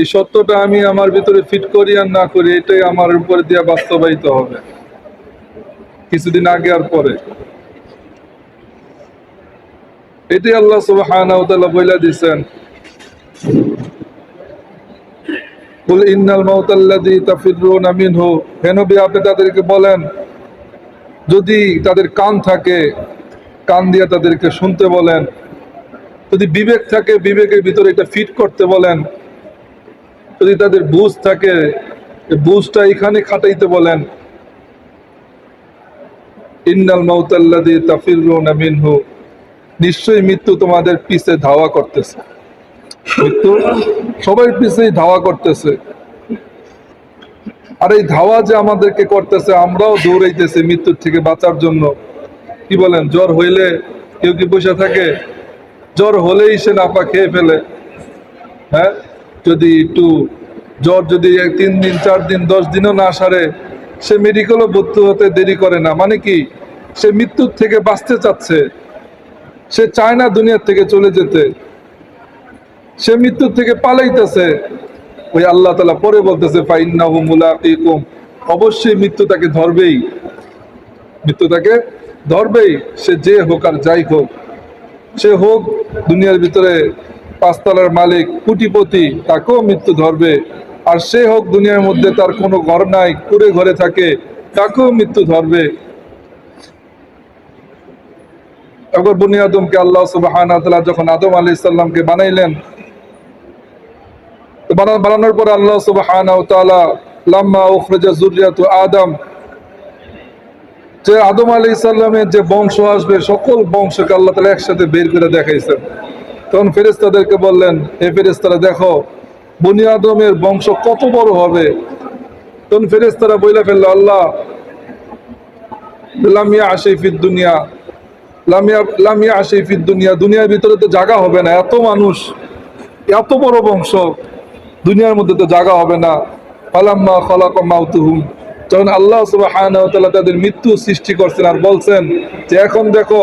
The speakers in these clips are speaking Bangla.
এই সত্যটা আমি আমার ভিতরে ফিট করি আর না করি, এটাই আমার উপরে দিয়ে বাস্তবায়িত হবে। কিছুদিন আগে আর পরে। এটাই আল্লাহ বলে আপনি তাদেরকে বলেন, যদি তাদের কান থাকে, কান দিয়ে তাদেরকে শুনতে বলেন। যদি বিবেক থাকে, বিবেকের ভিতরে এটা ফিট করতে বলেন। যদি তাদের বুঝ থাকে বুঝটা এখানে খাটাইতে বলেন। ইন্নাল মাউতাল্লাযী তাফিরুনা মিনহু, নিশ্চয়ই মৃত্যু তোমাদের পিছে ধাওয়া করতেছে। মৃত্যু সবাই পিছেই ধাওয়া করতেছে। আর এই ধাওয়া যে আমাদেরকে করতেছে, আমরাও দৌড়াইতেছি মৃত্যুর থেকে বাঁচার জন্য। কি বলেন, জ্বর হইলে কেউ কি বসে থাকে? জ্বর হলেই সে নাপা খেয়ে ফেলে। হ্যাঁ? যদি একটু জ্বর যদি এক তিন দিন, চার দিন, দশ দিনও না সারে, সে মেডিকেলও ভর্তি হতে দেরি করে না। মানে কি? সে মৃত্যুর থেকে বাঁচতে চাচ্ছে। সে চায় না দুনিয়ার থেকে চলে যেতে। সে মৃত্যুর থেকে পালাইতেছে। ওই আল্লাহ তালা পরে বলতেছে, ফাইন্নাহু মুলাকিকুম। অবশ্যই মৃত্যু তাকে ধরবেই। মৃত্যু তাকে ধরবেই। সে যে হোক আর যাই হোক। সে হোক দুনিয়ার ভিতরে পাঁচতলার মালিক, কুটিপতি, তাকেও মৃত্যু ধরবে। আর সে হোক দুনিয়ার মধ্যে তার কোনো ঘর নাই, কুড়ে ঘরে থাকে, তাকেও মৃত্যু ধরবে। একবার বনি আদমকে আল্লাহ সুবাহান যখন আদম আলি সাল্লামকে বানাইলেন বানানোর পর আল্লাহ সুবাহান লাম্মা উখরজা জুরিয়াত আদম যে আদম আলী ইসাল্লামের যে বংশ আসবে, সকল বংশকে আল্লাহ তালা একসাথে বের করে দেখাইছেন। তখন ফেরেস্তাদেরকে বললেন, হে ফেরেস্তারা দেখো, বনি আদমের বংশ কত বড় হবে? তখন ফেরেস্তারা বইলা ফেলল, আল্লাহ লামিয়া আশিফিদ দুনিয়া লামিয়া লামিয়া আশিফিদ দুনিয়া, দুনিয়ার ভিতরে তো জায়গা হবে না, এত মানুষ, এত বড় বংশ, দুনিয়ার মধ্যে তো জায়গা হবে না। ফালাম্মা খলাক মাউতুহুম। যখন আল্লাহ তাআলা তাদের মৃত্যু সৃষ্টি করছেন আর বলছেন যে এখন দেখো,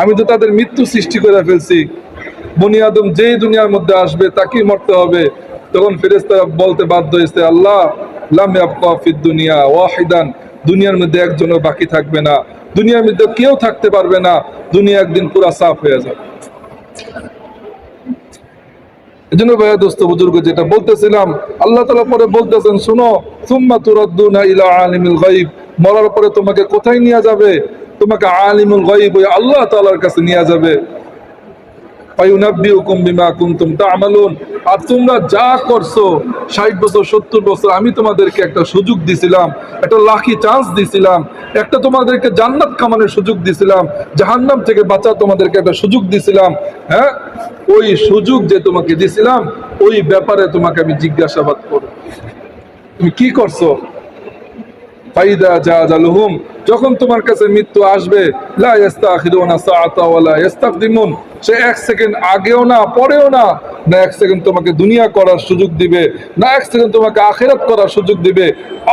আমি তো তাদের মৃত্যু সৃষ্টি করে ফেলছি। বনি আদম যেই দুনিয়ার মধ্যে আসবে তাকেই মরতে হবে। তখন ফেরেশতারা বলতে বাধ্য হয়েছে, আল্লাহ, লাম ইয়াবকা দুনিয়া ওয়াহিদান, দুনিয়ার মধ্যে একজনও বাকি থাকবে না। দুনিয়ার মধ্যে কেউ থাকতে পারবে না। দুনিয়া একদিন পুরা সাফ হয়ে যাবে। এজন্য ভাইয়া দোস্ত বুজুর্গ, যেটা বলতেছিলাম, আল্লাহ তালা পরে বলতেছেন, শুনো, সুম্মা তুরাদ্দুনা ইলা আলিমুল গাইব মরার পরে তোমাকে কোথায় নিয়ে যাবে? তোমাকে আলিমুল গাইব ওই আল্লাহ তালার কাছে নিয়ে যাবে ফায়ুনাব্বিউকুম বিমা কুনতুম তা'মালুন আর তোমরা যা করছ 60 বছর 70 বছর, আমি তোমাদেরকে একটা সুযোগ দিছিলাম, একটা লাকি চান্স দিছিলাম, একটা তোমাদেরকে জান্নাত কামানোর সুযোগ দিছিলাম, জাহান্নাম থেকে বাঁচা তোমাদেরকে একটা সুযোগ দিছিলাম হ্যাঁ? ওই সুযোগ যে তোমাকে দিছিলাম, ওই ব্যাপারে তোমাকে আমি জিজ্ঞাসাবাদ করব। তুমি কি করছ? ফাইদা জাজালুহুম যখন তোমার কাছে মৃত্যু আসবে, লা ইস্তাখিরুনা সাআতা ওয়ালা ইস্তাকদিমুন সে এক সেকেন্ড আগেও না, পরেও না। না এক সেকেন্ড তোমাকে দুনিয়া করার সুযোগ দিবে, না এক সেকেন্ড তোমাকে আখেরাত করার সুযোগ দিবে।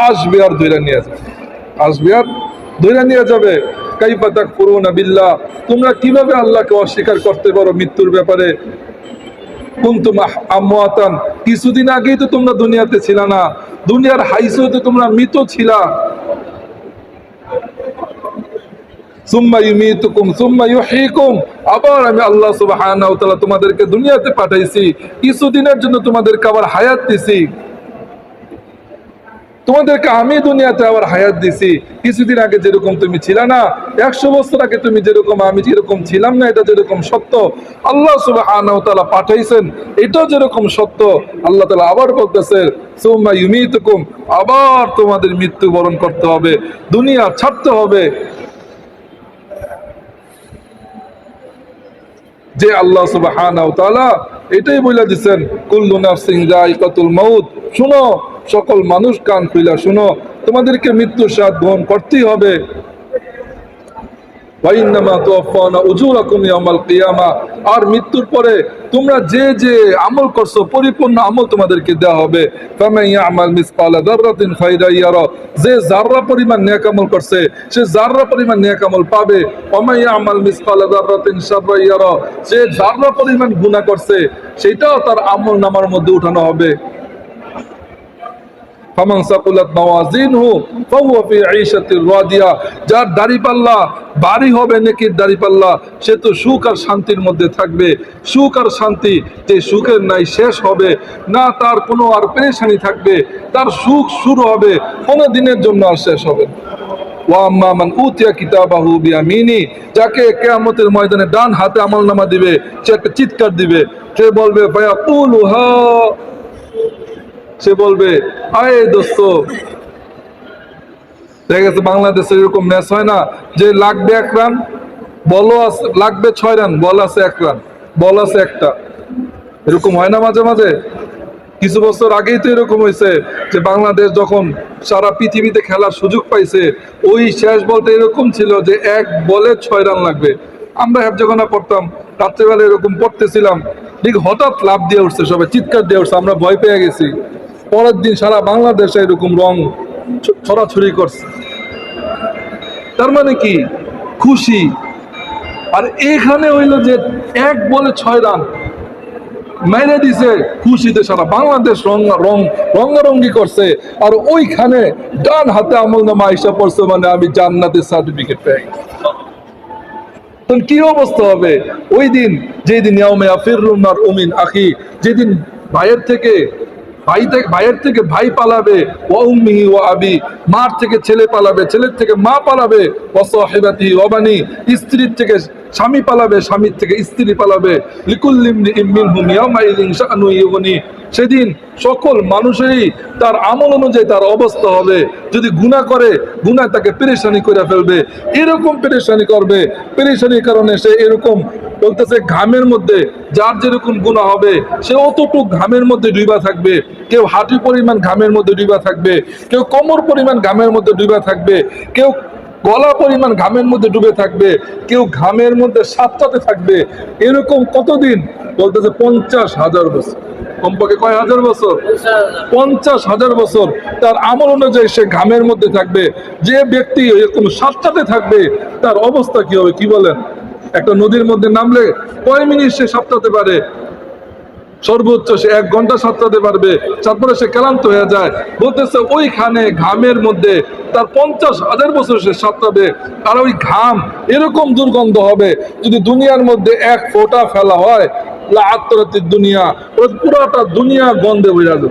আসবে আর ধইরা নিয়ে যাবে। আসবে আর ধইরা নিয়ে যাবে। কাইফা তাকফুরুনা বিল্লাহ। তোমরা কীভাবে আল্লাহকে অস্বীকার করতে পারো মৃত্যুর ব্যাপারে? কুন্তুম আমওয়াতান। কিছুদিন আগেই তো তোমরা দুনিয়াতে ছিল না। দুনিয়ার হাইসেও তো তোমরা মৃত ছিলা। সুম্মা ইউমিতুকুম, সুম্মা ইউহয়িকুম আবার আমি আল্লাহ সুবহানাহু ওয়া তোমাদেরকে দুনিয়াতে পাঠাইছি, কিছুদিনের জন্য তোমাদেরকে আবার হায়াত দিছি। তোমাদেরকে আমি দুনিয়াতে আবার হায়াত দিছি। কিছুদিন আগে যেরকম তুমি ছিল না, একশো বছর আগে তুমি যেরকম, আমি যেরকম ছিলাম না, এটা যেরকম সত্য। আল্লাহ ওয়া পাঠাইছেন, এটাও যেরকম সত্য। আল্লাহ তাআলা আবার বলতেছে, সুম্মা ইউমিতুকুম, আবার তোমাদের মৃত্যু বরণ করতে হবে, দুনিয়া ছাড়তে হবে। যে আল্লাহ সুবহানাহু এটাই বলে দিছেন, কুল্লু নাফসিং কতুল মৌদ শুনো, সকল মানুষ কান খুইলা শুনো। তোমাদেরকে মৃত্যুর স্বাদ গ্রহণ করতেই হবে। আর মৃত্যুর পরে তোমরা যে যে আমল করছ, পরিপূর্ণ আমল তোমাদেরকে দেওয়া হবে। যে যাররা পরিমাণ নেক করছে, সে যাররা পরিমাণ নেক আমল পাবে। যে যাররা পরিমাণ গুনাহ করছে, সেটাও তার আমল নামার মধ্যে উঠানো হবে। ফামান সাকুলাত মাওয়াজিনহু, ফাহুয়া ফি ঈশাতির রাদিয়া। যার দাড়িপাল্লা বাড়ি হবে, নেকির দাড়িপাল্লা, সে তো সুখ আর শান্তির মধ্যে থাকবে। সুখ আর শান্তি যে সুখের নাই শেষ হবে। না তার কোনো আর পেরেশানি থাকবে। তার সুখ শুরু হবে, কোনো দিনের জন্য আর শেষ হবে না। ওয়াম্মা মান উতিয়া কিতাবাহু বিয়ামিনি, যাকে কিয়ামতের ময়দানে ডান হাতে আমল নামা দিবে, সে একটা চিৎকার দিবে। সে বলবে ফায়াকুলু হা সে বলবে আয় দোস্ত, দেখা গেছে বাংলাদেশে এরকম ম্যাচ হয় না। যে লাগবে এক রান বলও আছে, লাগবে ছয় রান বল আছে এক রান বল আছে একটা। এরকম হয় না মাঝে মাঝে? কিছু বছর আগেই তো এরকম হয়েছে যে বাংলাদেশ যখন সারা পৃথিবীতে খেলার সুযোগ পাইছে, ওই শেষ বলতে এরকম ছিল যে এক বলে ছয় রান লাগবে। আমরা হেফজখানা পড়তাম, রাত্রেবেলা এরকম পড়তেছিলাম, ঠিক হঠাৎ লাভ দিয়ে উঠছে, সবাই চিৎকার দিয়ে উঠছে, আমরা ভয় পেয়ে গেছি। পরের দিন সারা বাংলাদেশে এরকম রং ছড়াছড়ি করছে। তার মানে কি? খুশি। আর এখানে হইল যে এক বলে ছয় রান। মেরে দিছে খুশিতে সারা বাংলাদেশ রং রং, রঙ্গারঙ্গি করছে। আর ওইখানে ডান হাতে আমল নামা আইসা পড়ছে মানে আমি জান্নাতের সার্টিফিকেট পাই। তখন কি অবস্থা হবে? ওই দিন যেদিন ইয়াউমে আফিরুন আর উমিন আখি, যেদিন ভাইয়ের থেকে ভাই থেকে, ভাইয়ের থেকে ভাই পালাবে। ও উম্মিহি ও আবি। মার থেকে ছেলে পালাবে, ছেলের থেকে মা পালাবে। ও সাহিবাতি ওবানি স্ত্রীর থেকে স্বামী পালাবে, স্বামীর থেকে স্ত্রী পালাবে। সেদিন সকল মানুষেরই তার আমল অনুযায়ী তার অবস্থা হবে। যদি গুনাহ করে, গুনাহ তাকে পেরেশানি করে ফেলবে। এরকম পেরেশানি করবে। পেরেশানির কারণে সে এরকম বলতেছে, ঘামের মধ্যে যার যেরকম গুণা হবে, সে অতটুক ঘামের মধ্যে ডুবা থাকবে। কেউ হাঁটু পরিমাণ ঘামের মধ্যে ডুবা থাকবে, কেউ কোমর পরিমাণ ঘামের মধ্যে ডুবা থাকবে, কেউ গলা পরিমাণ ঘামের মধ্যে ডুবে থাকবে, কেউ ঘামের মধ্যে সাতটাতে থাকবে। এরকম কতদিন? বলতেছে, পঞ্চাশ হাজার বছর। কমপক্ষে কয় হাজার বছর? পঞ্চাশ হাজার বছর। তার আমল অনুযায়ী সে ঘামের মধ্যে থাকবে। যে ব্যক্তি এরকম সাতটাতে থাকবে, তার অবস্থা কি হবে? কি বলেন? একটা নদীর মধ্যে নামলে কয় মিনিট সে সাতটাতে পারে? সর্বোচ্চ সে এক ঘণ্টা সাঁতরাতে পারবে। তারপরে সে ক্লান্ত হয়ে যায়। বলতেছে, ওইখানে ঘামের মধ্যে তার পঞ্চাশ হাজার বছর সে সাঁতরাবে। আর ওই ঘাম এরকম দুর্গন্ধ হবে, যদি দুনিয়ার মধ্যে এক ফোঁটা ফেলা হয় আত্মরাতির দুনিয়া। ওই পুরোটা দুনিয়া গন্ধে বোঝা যাবে।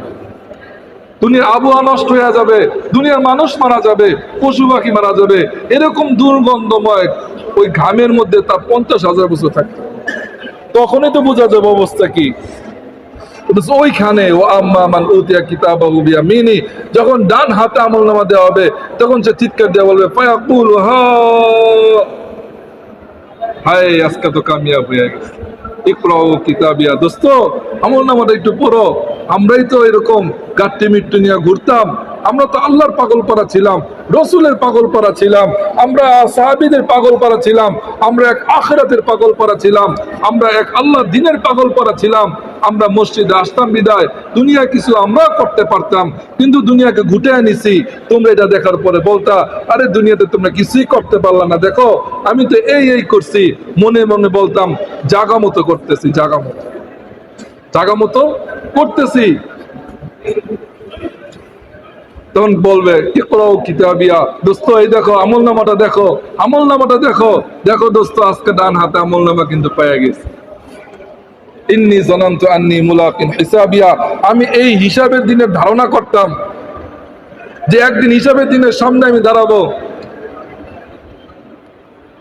দুনিয়ার আবহাওয়া নষ্ট হয়ে যাবে। দুনিয়ার মানুষ মারা যাবে, পশু পাখি মারা যাবে। এরকম দুর্গন্ধময় ওই ঘামের মধ্যে তার পঞ্চাশ হাজার বছর থাকবে তখনই তো বোঝা যাবে অবস্থা কি। ওইখানে ও আম্মা মান উতিয়া কিতাবাহু বিয়ামিনি, যখন ডান হাতে আমল নামা দেওয়া হবে, তখন সে চিৎকার দিয়ে বলবে, ফায়াকুল হা। হায়, আজকে তো কামিয়াব হয়ে গেছে। ইকরাও কিতাবিয়া, দোস্ত আমল নামাটা একটু পড়ো। আমরাই তো এরকম গাট্টি মিট্টু নিয়ে ঘুরতাম আমরা তো আল্লাহর পাগল পাড়া ছিলাম, রসুলের পাগল পাড়া ছিলাম, আমরা সাহাবিদের পাগল পাড়া ছিলাম, আমরা এক আখেরাতের পাগল পাড়া ছিলাম, আমরা এক আল্লাহ দিনের পাগল পাড়া ছিলাম, আমরা মসজিদে আসতাম বিদায় দুনিয়া কিছু আমরা করতে পারতাম, কিন্তু দুনিয়াকে ঘুটে আনিছি, তোমরা এটা দেখার পরে বলতা, আরে দুনিয়াতে তোমরা কিছুই করতে পারলা না, দেখো, আমি তো এই এই করছি, মনে মনে বলতাম, জাগা মতো করতেছি, জাগা মতো। জাগা মতো করতেছি। তখন বলবে ইকরাও কিতাবিয়া, দোস্ত, এই দেখো আমল নামাটা দেখো আমল নামাটা দেখো। দেখো, দোস্ত, আজকে ডান হাতে আমল নামা কিন্তু পাওয়া গেছে। ইন্নি জনান্ত আন্নি মুলাকিন হিসাবিয়া। আমি এই হিসাবের দিনের ধারণা করতাম যে একদিন হিসাবের দিনের সামনে আমি দাঁড়াবো।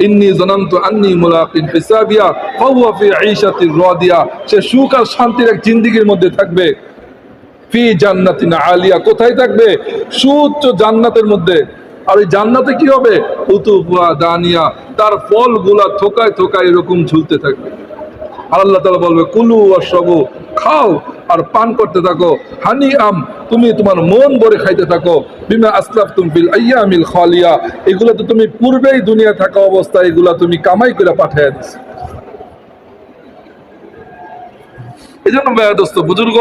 ইন্নি জনান্ত আন্নি মুলাকিন হিসাবিয়া ফি ঈশাতির রাদিয়া। সে সুখ আর শান্তির এক জিন্দেগির মধ্যে থাকবে। ফি জান্নাতিন আলিয়া, কোথায় থাকবে? সুউচ্চ জান্নাতের মধ্যে। আর ওই জান্নাতে কি হবে? উতুবা দানিয়া, তার ফলগুলা থোকায় থোকায় এরকম ঝুলতে থাকবে। আর আল্লাহ তালা বলবে, কুলু আর সবু খাও আর পান করতে থাকো। হানি আম, তুমি তোমার মন ভরে খাইতে থাকো। বিমা আসলাফ তুমি ফিল আইয়ামিল খালিয়া। এগুলো তো তুমি পূর্বেই দুনিয়া থাকা অবস্থায় এগুলা তুমি কামাই করে পাঠিয়ে দিছো এই জন্য দোস্ত, বুজুর্গ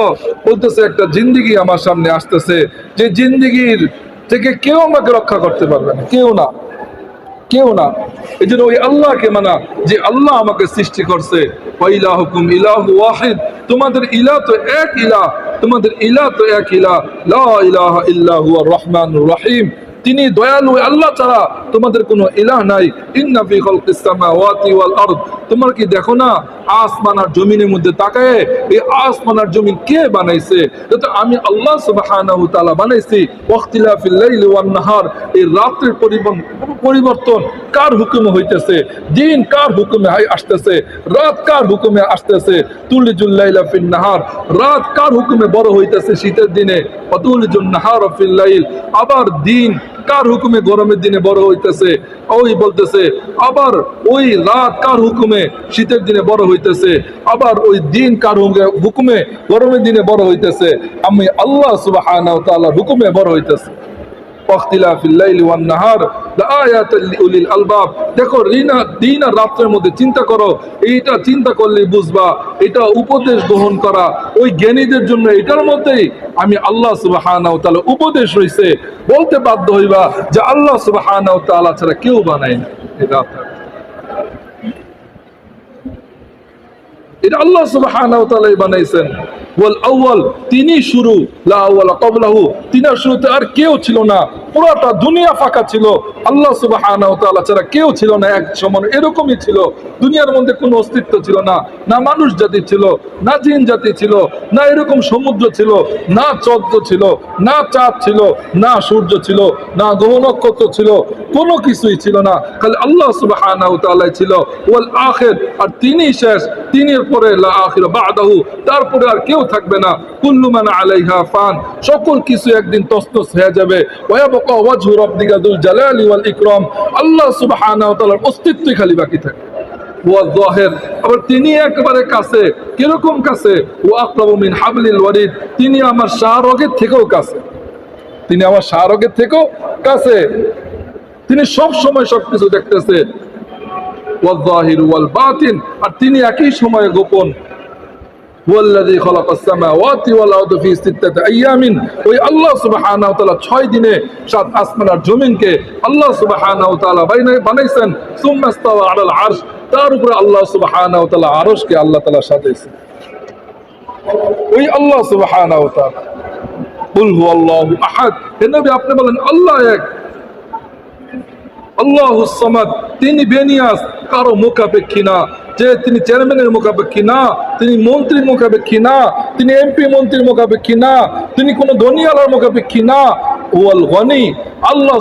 বলতেছে, একটা জিন্দিগি আমার সামনে আসতেছে। যে জিন্দিগির থেকে কেউ আমাকে রক্ষা করতে পারবে না, কেউ না কেউ না। এই জন্য ওই আল্লাহকে মানা, যে আল্লাহ আমাকে সৃষ্টি করছে। ওয়াইলাহুকুম ইলাহু ওয়াহিদ, তোমাদের ইলা তো এক ইলা, তোমাদের ইলা তো এক ইলা, লা ইলাহা ইল্লা হুয়া রহমানুর রহিম। তিনি দয়ালু, আল্লাহ ছাড়া তোমাদের কোনো ইলাহ নাই। খালকিস সামাওয়াতি ওয়াল তোমরা কি দেখো না, আসমান আর জমিনের মধ্যে তাকায় এই আসমান আর জমিন কে বানাইছে? আমি আল্লাহ সুবহানাহু বানাইছি। ওয়াখতিলাফিল লাইলি ওয়ান নাহার। এই পরিবর্তন কার হুকুমে হইতেছে? দিন কার হুকুমে আসতেছে? রাত কার হুকুমে আসতেছে? তুলিজুল লাইলা ফিন নাহার। রাত কার হুকুমে বড় হইতেছে শীতের দিনে? অতুলিজুল নাহার ফিল আবার দিন কার হুকুমে গরমের দিনে বড় হইতেছে? ওই বলতেছে, আবার ওই রাত কার হুকুমে শীতের দিনে বড় হইতেছে? আবার ওই দিন কার হুকুমে- গরমের দিনে বড় হইতেছে? আমি আল্লাহ সুবাহ হুকুমে বড় হইতেছে। আলবাব। দেখো, রিনা, দিন আর রাত্রের মধ্যে চিন্তা করো, এইটা চিন্তা করলে বুঝবা, এটা উপদেশ গ্রহণ করা, ওই জ্ঞানীদের জন্য এটার মধ্যেই আমি আল্লাহ সুবাহানাও উপদেশ রয়েছে বলতে বাধ্য হইবা যে আল্লাহ সুবাহ ছাড়া কেউ বানাই না। এটা এটা আল্লাহ বানাইছেন। তিনি শুরু শুরুতে আর কেউ ছিল না। দুনিয়া ফাঁকা ছিল। আল্লাহ ছাড়া কেউ ছিল না, এক সময় এরকমই ছিল। দুনিয়ার মধ্যে কোনো অস্তিত্ব ছিল না না মানুষ জাতি ছিল, না জিন জাতি ছিল, না এরকম সমুদ্র ছিল, না চন্দ্র ছিল, না চাঁদ ছিল, না সূর্য ছিল, না গ্রহ নক্ষত্র ছিল, কোনো কিছুই ছিল না। খালি আল্লাহ তাআলা ছিল। ওয়াল আখির, আর তিনি শেষ, তিনের পরে বাদাহু, তারপরে আর কেউ থাকবে না। কুল্লু মান আলাইহা ফান, সকল কিছু একদিন তসতস হয়ে যাবে। ওয়ায়াবকা ওয়াজহু রাব্বিকা যুল জালালি ওয়াল ইকরাম। আল্লাহ সুবহানাহু ওয়া তাআলার অস্তিত্বই খালি বাকি থাকে। তিনি একেবারে কাছে। কীরকম কাছে? ও আকরাবু হাবলিল ওয়ারিদ তিনি আমার শাহরগের থেকেও কাছে। তিনি আমার শাহরগের থেকেও কাছে। তিনি সব সময় সবকিছু দেখতেছে। ওয়াজাহির ওয়াল বাতিন, আর তিনি একই সময়ে গোপন। ওয়াল্লাযী খালাকাস সামাওয়াতি ওয়াল আরদা ফি সিত্তাতি আইয়ামিন, ওই আল্লাহ সুবহানাহু ওয়া তাআলা 6 দিনে সাত আসমান আর জমিনকে আল্লাহ সুবহানাহু ওয়া তাআলা বানাইছেন। সুম্মা তার উপরে আল্লাহ সুবহানাহু ওয়া তাআলা আরশকে আল্লাহ তালা সাজাইছেন। ওই আল্লাহ সুবহানাহু ওয়া তাআলা। কুল হুয়াল্লাহু আহাদ। হে নবী, আপনি বলেন, আল্লাহ এক। আল্লাহ সামাদ। তিনি বেনিয়াস কারও মুখাপেক্ষী না। যে তিনি চেয়ারম্যানের মুখাপেক্ষী না, তিনি মন্ত্রীর মুখাপেক্ষী না, তিনি এমপি মন্ত্রীর মুখাপেক্ষী না, তিনি কোনো ধনিয়ালার মুখাপেক্ষী না। ওয়াল গনি, আল্লাহ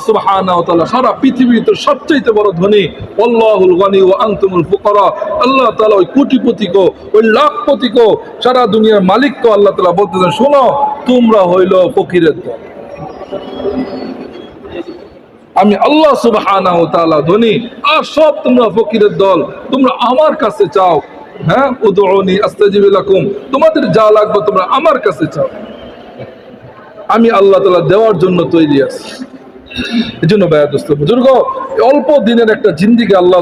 তাআলা সারা পৃথিবীতে সবচেয়ে বড় ধনী। আল্লাহুল গনি ওয়া আনতুমুল ফুকারা। আল্লাহ তাআলা ওই কোটিপতিকো ওই লাখপতিকো সারা দুনিয়ার মালিককে আল্লাহ তাআলা বলতেছেন, শোনো, তোমরা হইল ফকিরের দল। আমি আল্লাহ তাআলা ধনী। আর সব তোমরা ফকিরের দল, তোমরা আমার কাছে চাও। হ্যাঁ? উদউনি আস্তাজিব লাকুম। তোমাদের যা লাগবে তোমরা আমার কাছে চাও। আমি আল্লাহ তালা দেওয়ার জন্য তৈরি আছি। এই জন্য ভাইয়া দোস্ত, বুজুর্গ অল্প দিনের একটা জিন্দিগি আল্লাহ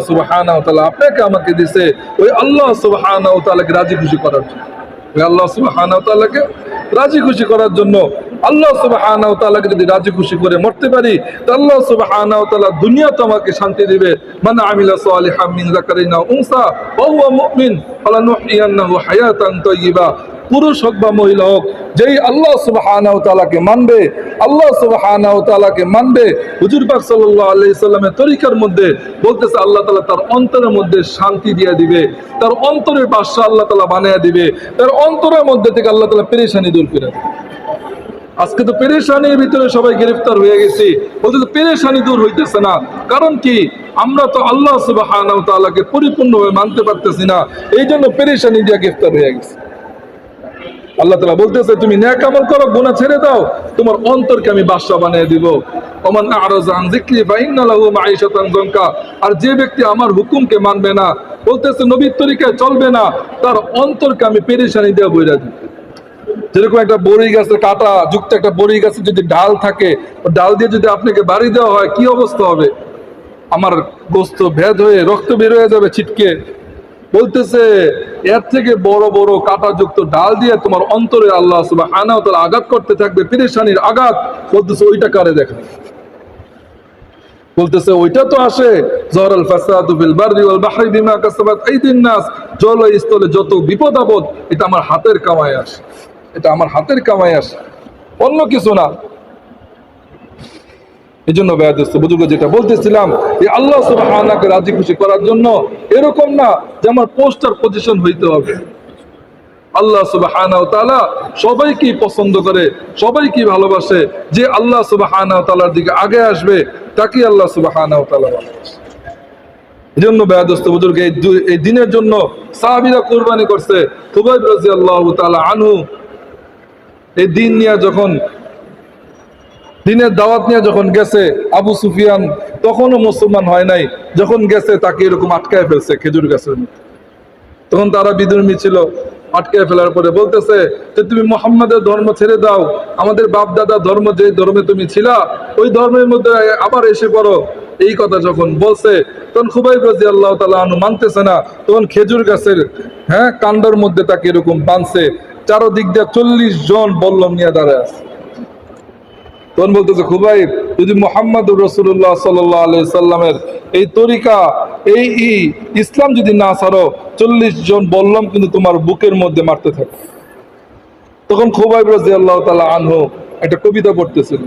তাআলা আপনাকে আমাকে দিছে ওই আল্লাহ তাআলাকে রাজি খুশি করার জন্য। ওই আল্লাহ তাআলাকে রাজি খুশি করার জন্য আল্লাহ সুবহানাহু ওয়া তাআলাকে যদি রাজি খুশি করে মরতে পারি, তো আল্লাহ সুবহানাহু ওয়া তাআলা দুনিয়াতে আমাকে শান্তি দিবে। মানে আমিলা সালিহাম মিন যাকারিন আও উনসা ওয়া মুমিন, ফালানুহইয়ান্নাহু হায়াতান তাইয়্যিবা পুরুষ হোক বা মহিলা হোক, যেই আল্লাহ সুবহানাহু ওয়া তাআলাকে মানবে, আল্লাহ সুবহানাহু ওয়া তাআলাকে মানবে, হুজুর পাক সাল্লাল্লাহু আলাইহি সাল্লামের তরিকার মধ্যে বলতেছে, আল্লাহ তালা তার অন্তরের মধ্যে শান্তি দিয়ে দিবে। তার অন্তরের বাদশা আল্লাহ তালা বানায়া দিবে। তার অন্তরের মধ্যে থেকে আল্লাহ তাআলা পেরেশানি দূর করে দেবে। আজকে তো পেরেশানির ভিতরে সবাই গ্রেফতার হয়ে গেছি। বলতে তো পেরেশানি দূর হইতেছে না। কারণ কি? আমরা তো আল্লাহ তাআলাকে পরিপূর্ণভাবে মানতে পারতেছি না। এই জন্য পেরেশানি দিয়ে গ্রেফতার হয়ে গেছে। আল্লাহ তালা বলতেছে, তুমি ন্যাক আমল করো গুণা ছেড়ে দাও। তোমার অন্তরকে আমি বাদশা বানিয়ে দিব। ওমান আরাজা আন যিকরি মাঈশাতান যানকা। আর যে ব্যক্তি আমার হুকুমকে মানবে না, বলতেছে, নবীর তরিকায় চলবে না, তার অন্তরকে আমি পেরেশানি দিয়ে বইরা দিব। যেরকম একটা বড়ি গাছের কাটা যুক্ত একটা বড়ি গাছের যদি ডাল থাকে ডাল দিয়ে যদি আপনাকে বাড়ি দেওয়া হয়, কি অবস্থা হবে? আমার গোস্ত ভেদ হয়ে, রক্ত বের হয়ে যাবে ছিটকে। বলতেছে, এর থেকে বড় বড় কাঁটাযুক্ত ডাল দিয়ে তোমার অন্তরে আল্লাহ সুবাহ আঘাত করতে থাকবে, পেরেশানির আঘাত। বলতেছে, ওইটা কারে দেখা? বলতেছে, ওইটা তো আসে, জহরাল ফাসাদু ওয়াল বাহরি বিমা কাসাবাত আইদিন নাস। জল স্থলে যত বিপদ আপদ এটা আমার হাতের কামাই আসে। এটা আমার হাতের কামাই আসে অন্য কিছু না। এই জন্য ব্যয়দস্ত যেটা বলতেছিলাম যে আল্লাহ সুবহানাকে রাজি খুশি করার জন্য এরকম না যে আমার পোস্টার পজিশন হইতে হবে। আল্লাহ তাআলা সবাইকে পছন্দ করে সবাইকে ভালোবাসে। যে আল্লাহ তাআলার দিকে আগে আসবে তাকে আল্লাহ তাআলা ভালোবাসে এই জন্য বেয়াদস্ত বুজুর্গ, এই দিনের জন্য সাহাবীরা কুরবানি করছে। তাআলা আনহু এই দিন নিয়ে যখন, দিনের দাওয়াত নিয়ে যখন গেছে আবু সুফিয়ান, তখনও মুসলমান হয় নাই। যখন গেছে তাকে এরকম আটকায় ফেলছে খেজুর গাছের মধ্যে। তখন তারা বিদুর্মী ছিল, আটকায় ফেলার পরে বলতেছে যে, তুমি মোহাম্মদের ধর্ম ছেড়ে দাও। আমাদের বাপ দাদা ধর্ম যে ধর্মে তুমি ছিলা, ওই ধর্মের মধ্যে আবার এসে পড়ো। এই কথা যখন বলছে, তখন খুবই রাজি আল্লাহ তালা আনু মানতেছে না। তখন খেজুর গাছের হ্যাঁ কাণ্ডর মধ্যে তাকে এরকম বাঁধছে চারোদিক দিয়ে চল্লিশ জন বল্লম নিয়ে দাঁড়ায় আছে। তখন বলতেছে খুবাই যদি মোহাম্মদ রসুল্লাহ সাল্লাহ সাল্লামের এই তরিকা, এই ইসলাম যদি না ছাড়ো, চল্লিশ জন বললাম কিন্তু তোমার বুকের মধ্যে মারতে থাকে তখন খুবাই রাজি আল্লাহ তালা আনহু একটা কবিতা পড়তেছিল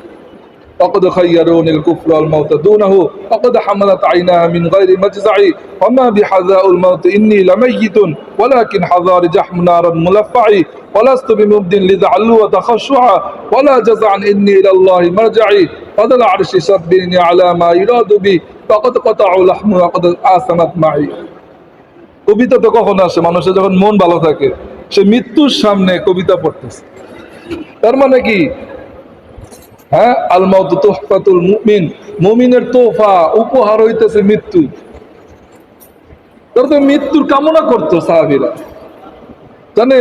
فقد خيروني الكفر والموت دونه فقد حملت عيناها من غير مجزع وما بحذاء الموت إني لميت ولكن حذار جحم نار ملفع ولست بمبد لذا علو وتخشعا ولا جزعا إني إلى الله مرجعي قد العرش صبرني على ما يراد بي فقد قطعوا لحم وقد آثمت معي কবিতা তো কখন আসে মানুষের যখন মন ভালো থাকে সে মৃত্যুর সামনে কবিতা পড়তেছে তার মানে কি হ্যাঁ আলমাউত তোহফাতুল মুমিন, মুমিনের তোফা উপহার হইতেছে মৃত্যু। তারা তো মৃত্যুর কামনা করতো সাহাবিরা। জানে,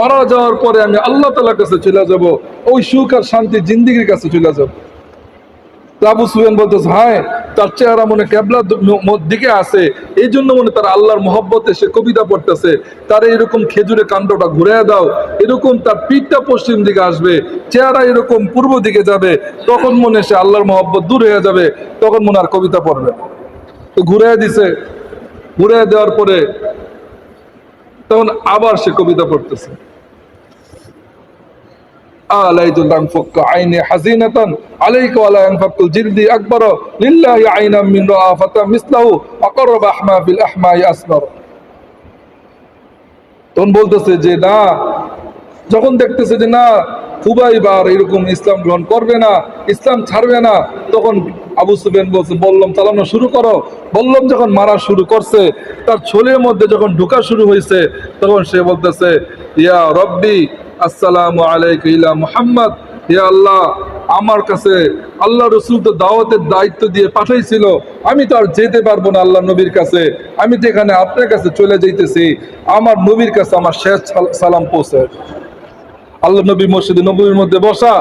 মারা যাওয়ার পরে আমি আল্লাহ তালার কাছে চলে যাব, ওই সুখ আর শান্তি জিন্দিগির কাছে চলে যাব। আবু সুফিয়ান বলতেছে হ্যাঁ তার চেহারা মনে ক্যাবলার দিকে আছে। এই জন্য মনে তার আল্লাহর মহব্বতে সে কবিতা পড়তেছে। তার এরকম খেজুরে কাণ্ডটা ঘুরে দাও। এরকম তার পিঠটা পশ্চিম দিকে আসবে। চেহারা এরকম পূর্ব দিকে যাবে। তখন মনে সে আল্লাহর মহব্বত দূর হয়ে যাবে। তখন মনে আর কবিতা পড়বে তো ঘুরে দিছে। ঘুরে দেওয়ার পরে তখন আবার সে কবিতা পড়তেছে। আলাইতু তানফাক্কু আইনি হাসিনাতান আলাইকা ওয়ালা ইয়ানফাক্কুল জিলদি আকবার লিল্লাহি আইনাম মিন রাফাতা মিসলাহু আকরাব আহমা বিল আহমাই আসবার তখন বলতেছে যে, না। যখন দেখতেছে যে, না খুবাইবার এরকম ইসলাম গ্রহণ করবে না, ইসলাম ছাড়বে না। তখন আবু সুবেন বলছে, বললাম, চালানো শুরু করো। বললাম, যখন মারা শুরু করছে, তার ছোলের মধ্যে যখন ঢুকা শুরু হয়েছে তখন সে বলতেছে, ইয়া রব্বি আসসালামু আলাইকা ইলা মুহাম্মদ। ইয়া আল্লাহ, আমার কাছে আল্লাহ রসুল তো দাওয়াতের দায়িত্ব দিয়ে পাঠাইছিল। আমি তো আর যেতে পারব না আল্লাহ নবীর কাছে। আমি তো এখানে আপনার কাছে চলে যাইতেছি। আমার নবীর কাছে আমার শেষ সালাম পৌঁছে। আল্লাহ নবী মসজিদে নবীর মধ্যে বসা।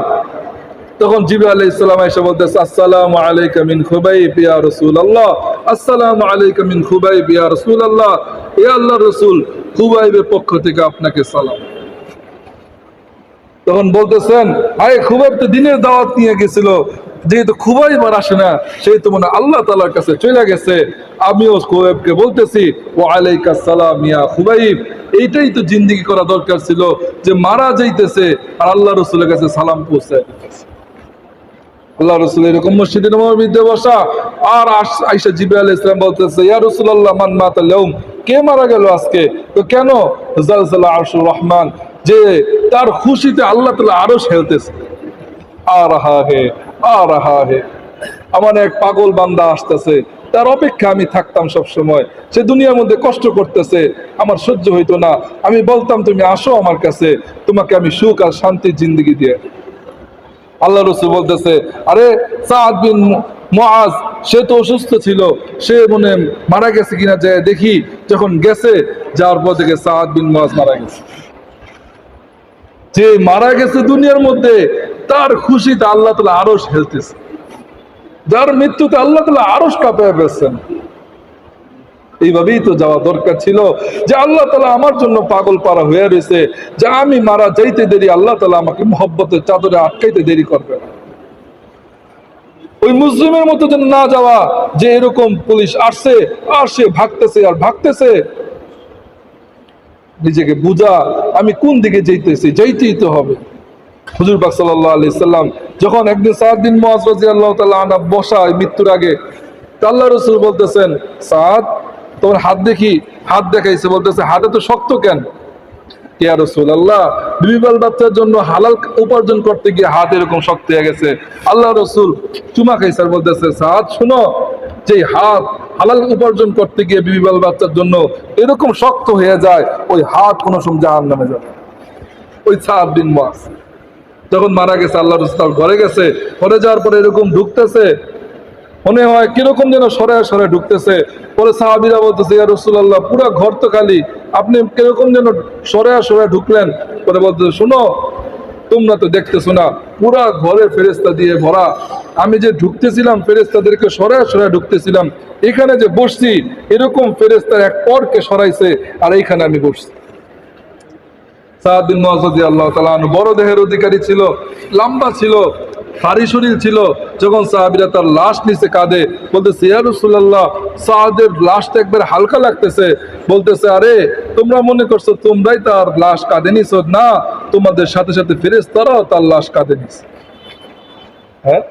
তখন জিবি আলাইহিস সালাম এসে বলতেছে, আসসালামু আলাইকা মিন খুবাইব ইয়া রাসূলুল্লাহ। আসসালামু আলাইকা মিন খুবাইব ইয়া রাসূলুল্লাহ। ইয়া আল্লাহর রাসূল, খুবাইবের পক্ষ থেকে আপনাকে সালাম। তখন বলতেছেন, আরে খুবাইব তো দিনের দাওয়াত নিয়ে গেছিল। যেহেতু খুবাইব আর আসে না, সেহেতু মনে হয় আল্লাহ তালার কাছে চলে গেছে। আমিও খুবাইবকে বলতেছি, ও আলাইকা সালাম ইয়া খুবাইব। এইটাই তো জিন্দিগি করা দরকার ছিল যে মারা যাইতেছে আর আল্লাহ রসুলের কাছে সালাম পৌঁছে আল্লাহ রসুল এরকম বসা, আর আইসা জিবে আলাহ ইসলাম বলতেছে, ইয়া রসুল্লাহ মান মাতা লৌম কে মারা গেল আজকে? তো কেন? জালসাল্লাহ আরশুর রহমান। যে তার খুশিতে আল্লাহ তালা আরও হেলতেছে আ রাহা হে আ রাহা হে। আমার এক পাগল বান্দা আসতেছে, তার অপেক্ষা আমি থাকতাম সব সময় সে দুনিয়ার মধ্যে কষ্ট করতেছে, আমার সহ্য হইতো না। আমি বলতাম, তুমি আসো আমার কাছে, তোমাকে আমি সুখ আর শান্তির জিন্দগি দিয়ে আল্লাহ রসুল বলতেছে, আরে সাদ বিন মুআজ, সে তো অসুস্থ ছিল। সে মনে মারা গেছে কিনা যায় দেখি, যখন গেছে, যাওয়ার পর থেকে সাদ বিন মুআজ মারা গেছে। যে মারা গেছে দুনিয়ার মধ্যে, তার খুশিতে আল্লাহ তালা আরস হেলতেছে। যার মৃত্যুতে আল্লাহ তালা আরস কাঁপায় ফেলছেন। এইভাবেই তো যাওয়া দরকার ছিল যে আল্লাহ তালা আমার জন্য পাগল পারা হয়ে রয়েছে, যে আমি মারা যাইতে দেরি, আল্লাহ তালা আমাকে মহব্বতের চাদরে আটকাইতে দেরি করবে ওই মুসলিমের মতো যেন না যাওয়া, যে এরকম পুলিশ আসছে আসছে ভাগতেছে আর ভাগতেছে নিজেকে বুঝা, আমি কোন দিকে যাইতেছি, যাইতেই তো হবে। হুজুর পাক সাল্লাল্লাহু আলাইহি সাল্লাম যখন একদিন সাদ বিন মুআজ রাদিয়াল্লাহু তাআলা আনহু বসা মৃত্যুর আগে আল্লাহ রাসূল বলতেছেন, সাদ, তোমার হাত দেখি, হাত দেখাইছে। বলতেছে, হাতে তো শক্ত কেন? ইয়া রাসূলুল্লাহ বিবিবাল বাচ্চার জন্য হালাল উপার্জন করতে গিয়ে হাত এরকম শক্ত হয়ে গেছে। আল্লাহ রসুল চুমা খাইছে বলতেছে, সাদ, শুনো যে হাত হালাল উপার্জন করতে গিয়ে বিবিবাল বাচ্চার জন্য এরকম শক্ত হয়ে যায়, ওই হাত কোনো সময় জাহান নামে যাবে ওই সাদ বিন মাস। যখন মারা গেছে, আল্লাহ রুস্তাল ঘরে গেছে, ঘরে যাওয়ার পরে এরকম ঢুকতেছে, মনে হয় কীরকম যেন সরে সরে ঢুকতেছে। পরে সাহাবিরা বলতেছে, ইয়া রসুল্লাহ পুরো ঘর তো খালি। আপনি কীরকম যেন সরে সরে ঢুকলেন? পরে বলতেছে, শোনো তোমরা তো দেখতেছো না, পুরা ঘরে ফেরেস্তা দিয়ে ভরা। আমি যে ঢুকতেছিলাম ফেরেস্তাদেরকে সরে সরে ঢুকতেছিলাম। এখানে যে বসছি, এরকম ফেরেস্তার এক পরকে সরাইছে, আর এইখানে আমি বসছি। সাহাদিন মহাজি আল্লাহ তালা বড় দেহের অধিকারী ছিল, লম্বা ছিল, ভারী শরীর ছিল। যখন সাহাবিরা তার লাশ নিচে কাঁদে, বলতেছে, ইয়া রাসূলুল্লাহ সাহাদের লাশটা একবার হালকা লাগতেছে। বলতেছে, আরে তোমরা মনে করছ তোমরাই তার লাশ কাঁদে নিছো? না, তোমাদের সাথে সাথে ফেরেস তারাও তার লাশ কাঁদে নিছে। হ্যাঁ?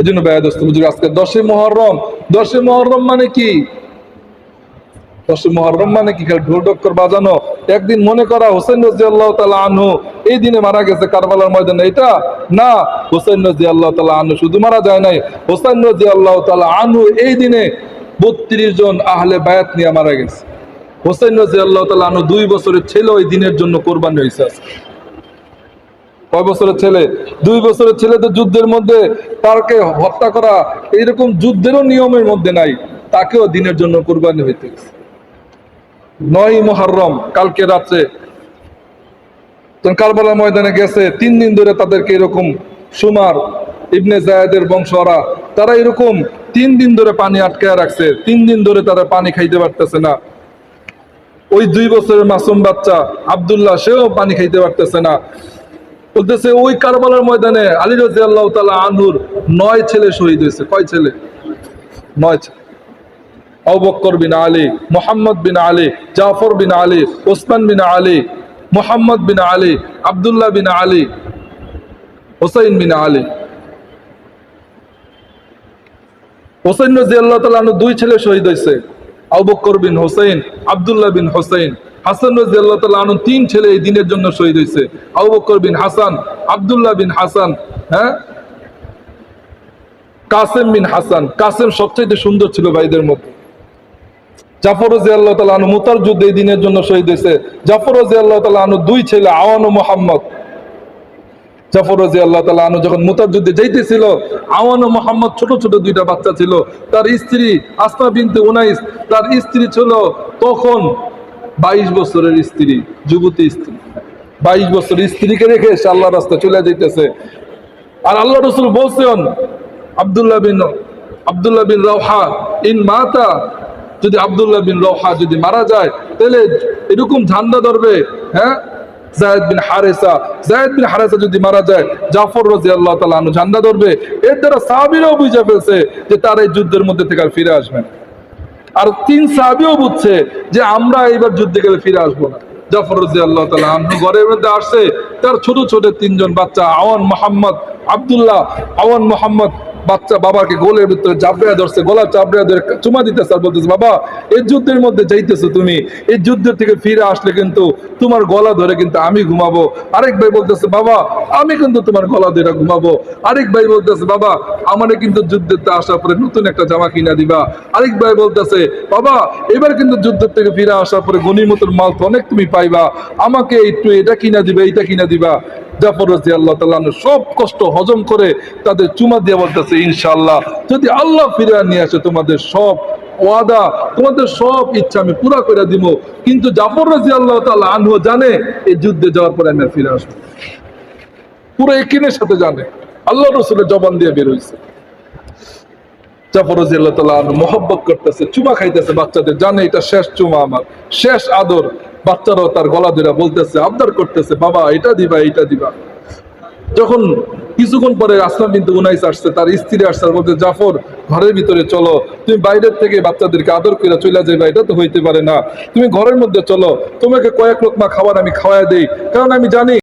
এই জন্য ব্যয়দস্ত বুঝুক আজকে দশই মহরম দশই মহরম মানে কি? মহরম মানে কি? ঢোল ডক্কর বাজানো। একদিন মনে করা হোসেন রাজি আল্লাহ তালা আনহু, এই দিনে মারা গেছে কারবালার ময়দানে, এটা? না, হোসেন রাজি আল্লাহ তালা আনহু শুধু মারা যায় নাই। হোসেন রাজি আল্লাহ তালা আনহু এই দিনে বত্রিশ জন আহলে বায়াত নিয়ে মারা গেছে। হোসেন রাজি আল্লাহ তালা দুই বছরের ছেলে ওই দিনের জন্য কোরবানি হয়েছে আজকে। কয় বছরের ছেলে? দুই বছরের ছেলে তো যুদ্ধের মধ্যে তাকে হত্যা করা এইরকম যুদ্ধেরও নিয়মের মধ্যে নাই, তাকেও দিনের জন্য কোরবানি হইতে নয় মহরম কালকে রাত্রে কারবালা ময়দানে গেছে, তিন দিন ধরে তাদেরকে এরকম সুমার, ইবনে জায়দের বংশরা, তারা এরকম তিন দিন ধরে পানি আটকায় রাখছে, তিন দিন ধরে তারা পানি খাইতে পারতেছে না। ওই দুই বছরের মাসুম বাচ্চা আবদুল্লাহ, সেও পানি খাইতে পারতেছে না। বলতেছে, ওই কারবালার ময়দানে আলী রাজি আল্লাহ তালা আনহুর নয় ছেলে শহীদ হয়েছে। কয় ছেলে? নয় ছেলে। আবুবকর বিন আলী, মোহাম্মদ বিন আলী, জাফর বিন আলী, ওসমান বিন আলী, মোহাম্মদ বিন আলী, আবদুল্লাহ বিন আলী হোসাইন বিন আলী। হোসেন রাজি আল্লাহ তালা দুই ছেলে শহীদ হয়েছে। আবুবকর বিন হোসেন আবদুল্লাহ বিন হোসেন হাসান রাজি আল্লাহ তালা আনহু তিন ছেলে এই দিনের জন্য শহীদ হয়েছে। আবুবকর বিন হাসান, আবদুল্লাহ বিন হাসান হ্যাঁ? কাসেম বিন হাসান। কাসেম সবচাইতে সুন্দর ছিল ভাইদের মধ্যে। জাফর রাজি আল্লাহ তালা আনু মুতার যুদ্ধে এই দিনের জন্য শহীদ হয়েছে। জাফর রাজি আল্লাহ তালা আনু দুই ছেলে, আওয়ান ও মোহাম্মদ। জাফর রাজি আল্লাহ তালা আনু যখন মুতার যুদ্ধে যাইতেছিল, আওয়ান ও মোহাম্মদ ছোট ছোট দুইটা বাচ্চা ছিল। তার স্ত্রী আসমা বিনতে উনাইস, তার স্ত্রী ছিল তখন বাইশ বছরের স্ত্রী, যুবতী স্ত্রী। বাইশ বছর স্ত্রীকে রেখে সে আল্লাহ রাস্তা চলে যাইতেছে। আর আল্লাহ রসুল বলছেন, আবদুল্লাহ বিন আবদুল্লাহ বিন রওহা, ইন মাতা, যদি আবদুল্লাহ বিন রওহা যদি মারা যায়, তাহলে এরকম ঝান্ডা ধরবে হ্যাঁ? জায়দ বিন হারেসা, জায়দ বিন হারেসা যদি মারা যায়, জাফর রাজি আল্লাহ তালা আনু ঝান্ডা ধরবে। এর দ্বারা সাহাবিরাও বুঝে ফেলছে যে তার এই যুদ্ধের মধ্যে থেকে আর ফিরে আসবে না। আর তিন সাহাবিও বুঝছে যে আমরা এইবার যুদ্ধে গেলে ফিরে আসব না। জাফর রাজি আল্লাহ তালা ঘরের মধ্যে আসছে, তার ছোট ছোট তিনজন বাচ্চা, আওয়ান মোহাম্মদ আবদুল্লাহ, আওয়ান মোহাম্মদ বাচ্চা বাবাকে গোলের ভিতরে চাপড়িয়া ধরছে গলা চাপড়িয়া ধরে চুমা দিতেছে আর বলতেছে, বাবা, এই যুদ্ধের মধ্যে যাইতেছো তুমি। এই যুদ্ধের থেকে ফিরে আসলে কিন্তু তোমার গলা ধরে কিন্তু আমি ঘুমাবো। আরেক ভাই বলতেছে, বাবা, আমি কিন্তু তোমার গলা ধরে ঘুমাবো। আরেক ভাই বলতেছে, বাবা, আমারে কিন্তু যুদ্ধের আসার পরে নতুন একটা জামা কিনা দিবা। আরেক ভাই বলতেছে, বাবা, এবার কিন্তু যুদ্ধের থেকে ফিরে আসার পরে গনিমতের মাল তো অনেক তুমি পাইবা। আমাকে একটু এটা কিনা দিবা এটা কিনা দিবা। জাফর রাজি আল্লাহ তাল্লাহ সব কষ্ট হজম করে তাদের চুমা দিয়ে বলতেছে ইনশাল্লাহ যদি আল্লাহ ফিরে নিয়ে আসে তোমাদের সব ওয়াদা, তোমাদের সব ইচ্ছা আমি পুরা করে দিব। কিন্তু জাফর রাজি আল্লাহ তাআলা আনহু জানে, এই যুদ্ধে যাওয়ার পরে আমি ফিরে আসব পুরো একিনের সাথে জানে। আল্লাহ রসুলের জবান দিয়ে বেরোইছে জাফর আনহু মহব্বত করতেছে, চুমা খাইতেছে বাচ্চাদের, জানে এটা শেষ চুমা আমার, শেষ আদর। বাচ্চারাও তার গলা ধরে বলতেছে আবদার করতেছে, বাবা, এটা দিবা এটা দিবা। যখন কিছুক্ষণ পরে আসলাম, কিন্তু উনাইস আসছে, তার স্ত্রী আসছে বলতে জাফর, ঘরের ভিতরে চলো। তুমি বাইরের থেকে বাচ্চাদেরকে আদর করে চলে যাবে এটা তো হইতে পারে না। তুমি ঘরের মধ্যে চলো। তোমাকে কয়েক লোকমা খাবার আমি খাওয়াই দেই, কারণ আমি জানি